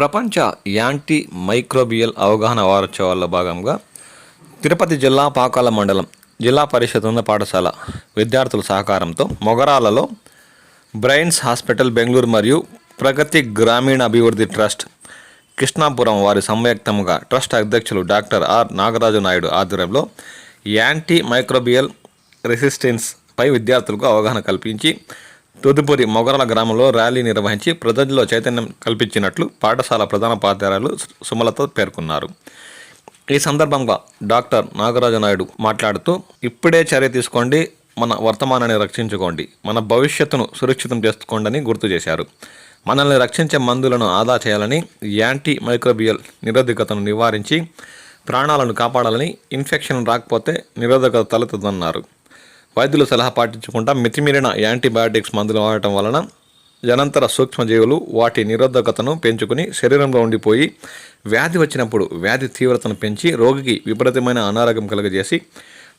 ప్రపంచ anti microbial అవగాహన వారోత్సవాల్లో భాగంగా తిరుపతి జిల్లా పాకాల మండలం జిల్లా పరిషత్ ఉన్న పాఠశాల విద్యార్థుల సహకారంతో మొగరాలలో బ్రెయిన్స్ హాస్పిటల్ బెంగళూరు మరియు ప్రగతి గ్రామీణ అభివృద్ధి ట్రస్ట్ కృష్ణాపురం వారి సంయుక్తంగా ట్రస్ట్ అధ్యక్షులు డాక్టర్ ఆర్ నాగరాజు నాయుడు ఆధ్వర్యంలో యాంటీ మైక్రోబియల్ రెసిస్టెన్స్ పై విద్యార్థులకు అవగాహన కల్పించి తదుపరి మొగరాల గ్రామంలో ర్యాలీ నిర్వహించి ప్రజల్లో చైతన్యం కల్పించినట్లు పాఠశాల ప్రధాన ఉపాధ్యాయులు సుమలత పేర్కొన్నారు. ఈ సందర్భంగా డాక్టర్ నాగరాజు నాయుడు మాట్లాడుతూ ఇప్పుడే చర్య తీసుకోండి మన వర్తమానాన్ని రక్షించుకోండి మన భవిష్యత్తును సురక్షితం చేసుకోండి అని గుర్తు చేశారు. మనల్ని రక్షించే మందులను ఆదా చేయాలని యాంటీ మైక్రోబియల్ నిరోధకతను నివారించి ప్రాణాలను కాపాడాలని ఇన్ఫెక్షన్ రాకపోతే నిరోధకత తలెత్తుతుందన్నారు. వైద్యుల సలహా పాటించకుండా మితిమీరిన యాంటీబయాటిక్స్ మందులు వాడటం వలన జనంతర సూక్ష్మజీవులు వాటి నిరోధకతను పెంచుకుని శరీరంలో ఉండిపోయి వ్యాధి వచ్చినప్పుడు వ్యాధి తీవ్రతను పెంచి రోగికి విపరీతమైన అనారోగ్యం కలుగజేసి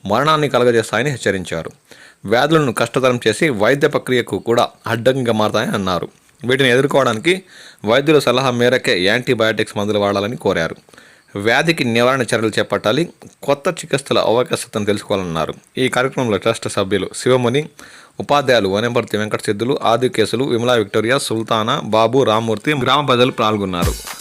మరణాన్ని కలుగజేస్తాయని హెచ్చరించారు. వ్యాధులను కష్టతరం చేసి వైద్య ప్రక్రియకు కూడా అడ్డంగా మారతాయని అన్నారు. వీటిని ఎదుర్కోవడానికి వైద్యుల సలహా మేరకే యాంటీబయాటిక్స్ మందులు వాడాలని కోరారు. వ్యాధికి నివారణ చర్యలు చేపట్టాలి. కొత్త చికిత్సల అవకాశతను తెలుసుకోవాలన్నారు. ఈ కార్యక్రమంలో ట్రస్ట్ సభ్యులు శివముని ఉపాధ్యాయులు వనపర్తి వెంకట సిద్ధులు ఆది కేసులు విమలా విక్టోరియా సుల్తానా బాబు రామ్మూర్తి గ్రామ ప్రజలు పాల్గొన్నారు.